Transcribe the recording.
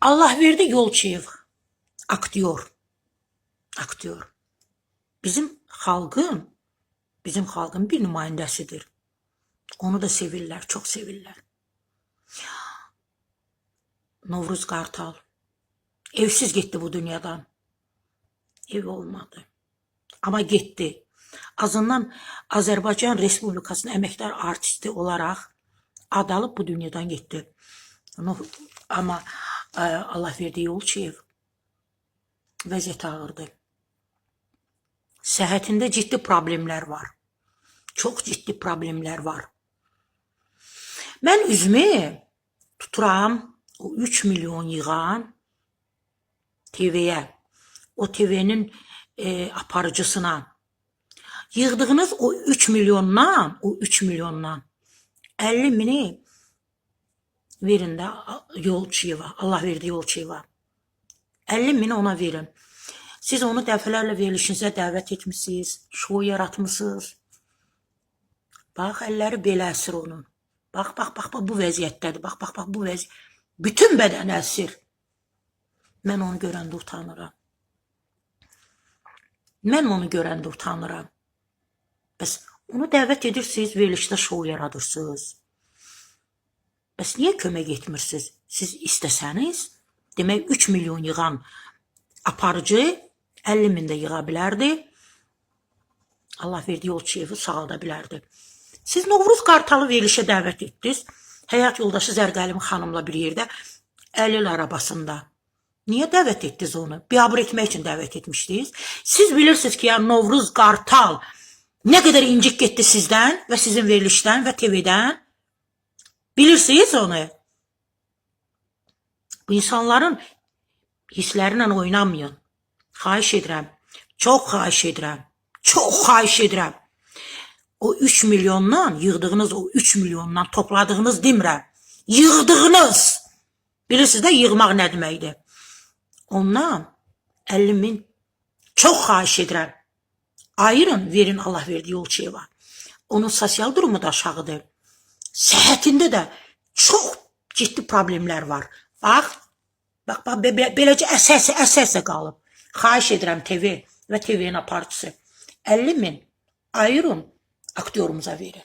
Allah verdi Yolçiyev. Aktyor. Aktyor. Bizim halkın, bizim halkın bir nümayəndəsidir. Onu da sevirlər, çok sevirlər. Novruz Kartal. Evsiz gitti bu dünyadan. Ev olmadı. Ama gitti. Azından Azerbaycan Respublikasının emektar artisti olarak adalıp bu dünyadan gitti. Ama Allah verdiği Yolçiyev vəziyyət ağırdı. Səhhətində ciddi problemlər var. Çox ciddi problemlər var. Mən üzümü tuturam o 3 milyon yığan TV'ye, o TV'nin e, aparıcısına. Yığdığınız o 3 milyondan, o 3 milyondan 50 mini verin de yolçuya, Allah verdi yolçuya. 50 mini ona verin. Siz onu dəfələrlə verilişinizə dəvət etmisiniz, şou yaratmısınız. Bax, əlləri belə əsir onun. Bax, bax, bax, bax, bu vəziyyətdədir. Bax, bax, bax, bu vəziyyət. Bütün bədən əsir. Mən onu görəndə utanıram. Mən onu görəndə utanıram. Bəs onu dəvət edirsiniz, verilişdə şou yaradırsınız. Bəs niyə kömək etmirsiniz? Siz istəsəniz, demək 3 milyon yığan aparıcı 50 min də yığa bilərdi. Allah verdiyi yolçuyevi sağalda bilərdi. Siz Novruz Qartalı verilişə dəvət etdiniz. Həyat yoldaşı Zərqəlim xanımla bir yerdə əlil arabasında. Niyə dəvət etdiniz onu? Biabır etmək üçün dəvət etmişdiniz. Siz bilirsiniz ki, ya Novruz Qartal nə qədər incik getdi sizdən və sizin verilişdən və TV-dən. Bilirsiniz onu. Bu insanların hisslərlə oynamayın. Xahiş edirəm. Çox xahiş edirəm. Çox xahiş edirəm. O 3 milyondan, yığdığınız o 3 milyondan topladığınız demirəm. Yığdığınız. Bilirsiniz də yığmaq nə deməkdir? Ondan 50 min çok xahiş edirəm. Ayırın, verin Allah verdiği yolçuya. Onun sosial durumu da aşağıdır. Səhhətində də çox ciddi problemlər var. Bax, bax, bax be- be- beləcə əsəsə əsəsə qalıb. Xahiş edirəm TV və TV-nin aparıcısı. 50 min ayırın aktyorumuza verin.